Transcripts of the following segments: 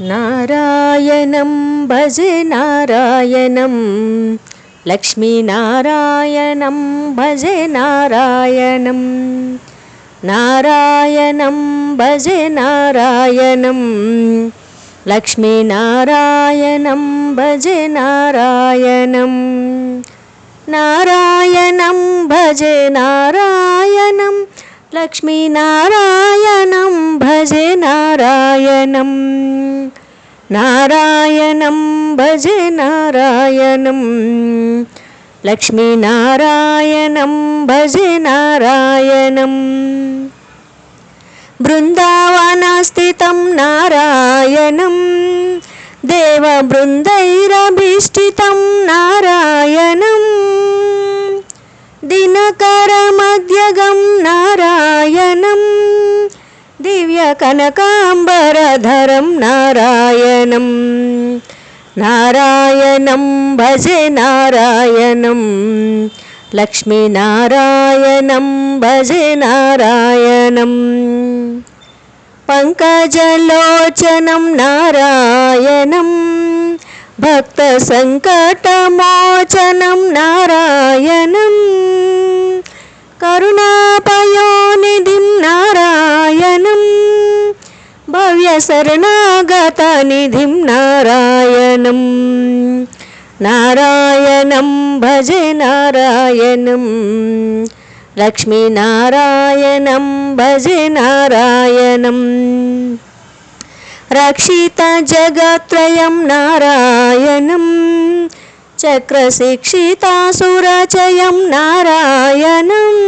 नारायणं भजे नारायणं लक्ष्मीनारायणं भजे नारायणं नारायणं भजे नारायणं लक्ष्मीनारायणं भजे नारायणं नारायणं भजे नारायणं लक्ष्मीनारायणं भजे नारायणं नारायणं भजे नारायणं लक्ष्मीनारायणं भजे नारायणं बृन्दावनस्थितं नारायणं देवबृन्दैरभीष्टितं नारायणं दिनकरमध्यगं नारायणं दिव्यकनकाम्बरधरं नारायणं नारायणं भजे नारायणं लक्ष्मीनारायणं भजे नारायणं पङ्कजलोचनं नारायणं भक्तसङ्कटमोचनं नारायणं भव्यशरणागतनिधिं नारायणं नारायणं भजे नारायणं लक्ष्मीनारायणं भजे नारायणं रक्षितजगत्त्रयं नारायणं चक्रशिक्षितासुरचयं नारायणम्।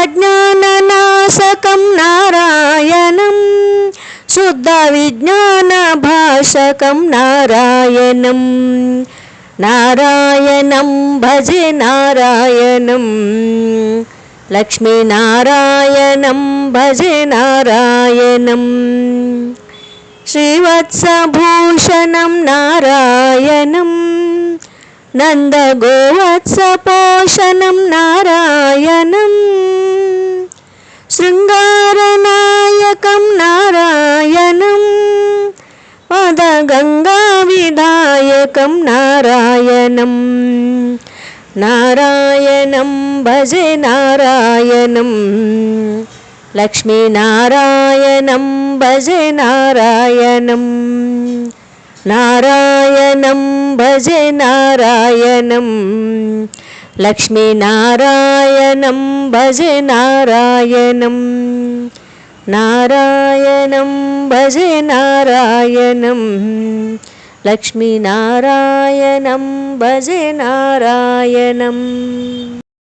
अज्ञाननाशकं नारायणं शुद्धविज्ञानभाषकं नारायणं। नारायणं भजे नारायणं। लक्ष्मीनारायणं भजे नारायणं। श्रीवत्सभूषणं नारायणं। नन्दगोवत्सपोषणं नारायणं। शृङ्गारनायकं नारायणं नारायणं नारायणं भजे नारायणं लक्ष्मीनारायणं भजे नारायणं नारायणं भजे नारायणं लक्ष्मीनारायणं भजे नारायणं नारायणं भजे नारायणं लक्ष्मीनारायणं भजे नारायणम्